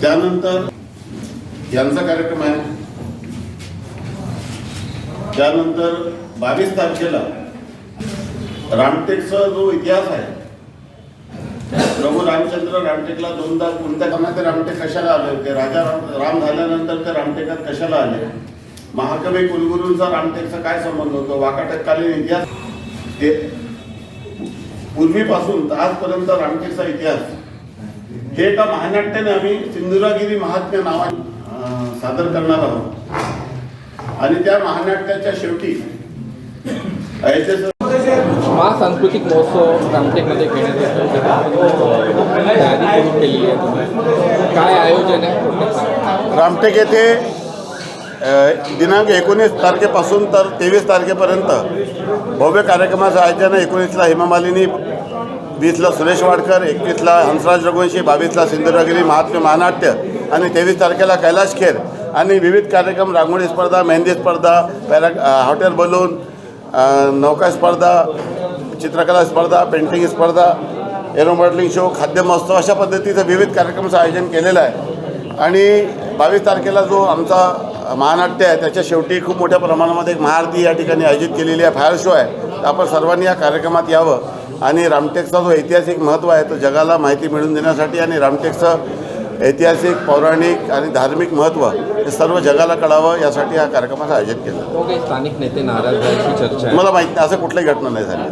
त्यानंतर यांचा कार्यक्रम आहे. त्यानंतर बावीस तारखेला रामटेकचा जो इतिहास आहे प्रभू रामचंद्र रामटेकला दोनदा कोणत्या कामात ते रामटेक कशाला आले होते? राजा राम झाल्यानंतर ते रामटेकात कशाला आले? महाकवी कुलगुरूंचा रामटेकचा काय संबंध होतो? वाकाटककालीन इतिहास ते पूर्वीपासून आजपर्यंत रामटेकचा इतिहास हे एका महानाट्याने आम्ही सिंधुरागिरी महात्म्य नावाने सादर करणार आहोत. आणि त्या महानाट्याच्या शेवटी महासांस्कृतिक महोत्सव रामटेकमध्ये घेण्यात येतो. केलेली आहे. काय आयोजन आहे. रामटेक येथे दिनांक एकोणीस तारखेपासून तर तेवीस तारखेपर्यंत भव्य कार्यक्रमाचं आयोजन एकोणीसला हेमा मालिनी वीसला सुरेश वाडकर एकवीसला हंसराज रघुवंशी बावीसला सिंधुरागिरी महात्म्य महानाट्य आणि तेवीस तारखेला कैलाश खेर आणि विविध कार्यक्रम रांगोळी स्पर्धा मेहंदी स्पर्धा पॅरा हॉटेल बलून नौका स्पर्धा चित्रकला स्पर्धा पेंटिंग स्पर्धा एरो मॉडेलिंग शो खाद्य महोत्सव अशा पद्धतीचं विविध कार्यक्रमाचं आयोजन केलेलं आहे. आणि बावीस तारखेला जो आमचा महानाट्य आहे त्याच्या शेवटी खूप मोठ्या प्रमाणामध्ये एक महाआरती या ठिकाणी आयोजित केलेली आहे फायर शो आहे. तर आपण सर्वांनी या कार्यक्रमात यावं. आणि रामटेकचा जो ऐतिहासिक महत्त्व आहे तो जगाला माहिती मिळवून देण्यासाठी आणि रामटेकचं ऐतिहासिक पौराणिक आणि धार्मिक महत्त्व हे सर्व जगाला कळावं यासाठी या कार्यक्रमाचं आयोजन केलं. काही स्थानिक नेते नाराज चर्चा मला माहीत असं कुठलीही घटना नाही झाली.